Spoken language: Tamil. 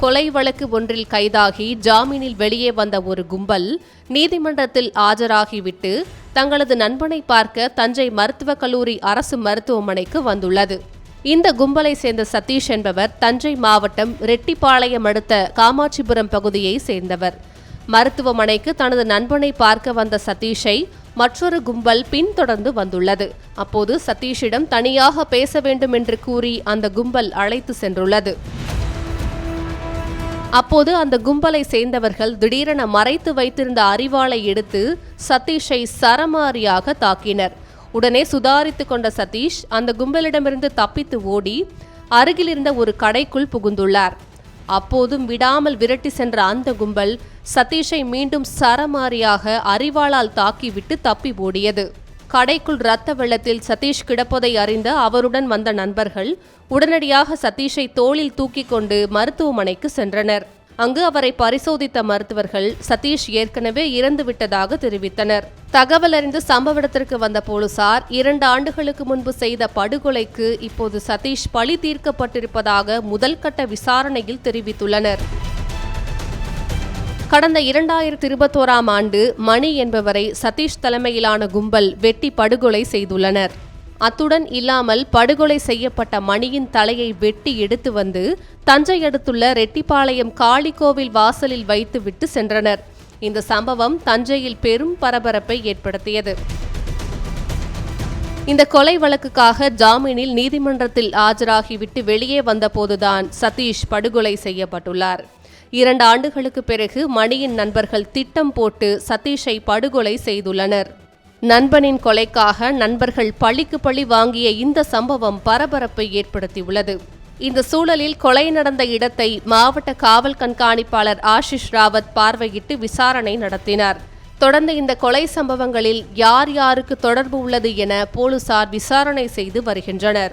கொலை வழக்கு ஒன்றில் கைதாகி ஜாமீனில் வெளியே வந்த ஒரு கும்பல் நீதிமன்றத்தில் ஆஜராகிவிட்டு தங்களது நண்பனை பார்க்க தஞ்சை மருத்துவக் கல்லூரி அரசு மருத்துவமனைக்கு வந்துள்ளது. இந்த கும்பலை சேர்ந்த சதீஷ் என்பவர் தஞ்சை மாவட்டம் ரெட்டிப்பாளையம் அடுத்த காமாட்சிபுரம் பகுதியை சேர்ந்தவர். மருத்துவமனைக்கு தனது நண்பனை பார்க்க வந்த சதீஷை மற்றொரு கும்பல் பின்தொடர்ந்து வந்துள்ளது. அப்போது சதீஷிடம் தனியாக பேச வேண்டும் என்று கூறி அந்த கும்பல் அழைத்து சென்றுள்ளது. அப்போது அந்த கும்பலை சேர்ந்தவர்கள் திடீரென மறைத்து வைத்திருந்த அறிவாளை எடுத்து சதீஷை சரமாரியாக தாக்கினர். உடனே சுதாரித்து கொண்ட சதீஷ் அந்த கும்பலிடமிருந்து தப்பித்து ஓடி அருகிலிருந்த ஒரு கடைக்குள் புகுந்துள்ளார். அப்போதும் விடாமல் விரட்டி சென்ற அந்த கும்பல் சதீஷை மீண்டும் சரமாரியாக அரிவாளால் தாக்கிவிட்டு தப்பி ஓடியது. கடைக்குள் ரத்த வெள்ளத்தில் சதீஷ் கிடப்பதை அறிந்த அவருடன் வந்த நண்பர்கள் உடனடியாக சதீஷை தோளில் தூக்கிக் கொண்டு மருத்துவமனைக்கு சென்றனர். அங்கு அவரை பரிசோதித்த மருத்துவர்கள் சதீஷ் ஏற்கனவே இறந்து விட்டதாக தெரிவித்தனர். தகவல் அறிந்து சம்பவ இடத்திற்கு வந்த போலீசார் இரண்டு ஆண்டுகளுக்கு முன்பு செய்த படுகொலைக்கு இப்போது சதீஷ் பழி தீர்க்கப்பட்டிருப்பதாக முதல் கட்ட விசாரணையில் தெரிவித்துள்ளனர். கடந்த இரண்டாயிரத்தி இருபத்தோராம் ஆண்டு மணி என்பவரை சதீஷ் தலைமையிலான கும்பல் வெட்டி படுகொலை செய்துள்ளனர். அத்துடன் இல்லாமல் படுகொலை செய்யப்பட்ட மணியின் தலையை வெட்டி எடுத்து வந்து தஞ்சை அடுத்துள்ள ரெட்டிப்பாளையம் காளிக்கோவில் வாசலில் வைத்துவிட்டு சென்றனர். இந்த சம்பவம் தஞ்சையில் பெரும் பரபரப்பை ஏற்படுத்தியது. இந்த கொலை வழக்குக்காக ஜாமீனில் நீதிமன்றத்தில் ஆஜராகிவிட்டு வெளியே வந்தபோதுதான் சதீஷ் படுகொலை செய்யப்பட்டுள்ளார். இரண்டு ஆண்டுகளுக்கு பிறகு மணியின் நண்பர்கள் திட்டம் போட்டு சதீஷை படுகொலை செய்துள்ளனர். நண்பனின் கொலைக்காக நண்பர்கள் பழிக்கு பழி வாங்கிய இந்த சம்பவம் பரபரப்பை ஏற்படுத்தியுள்ளது. இந்த சூழலில் கொலை நடந்த இடத்தை மாவட்ட காவல் கண்காணிப்பாளர் ஆஷிஷ் ராவத் பார்வையிட்டு விசாரணை நடத்தினார். தொடர்ந்து இந்த கொலை சம்பவங்களில் யார் யாருக்கு தொடர்பு உள்ளது என போலீசார் விசாரணை செய்து வருகின்றனர்.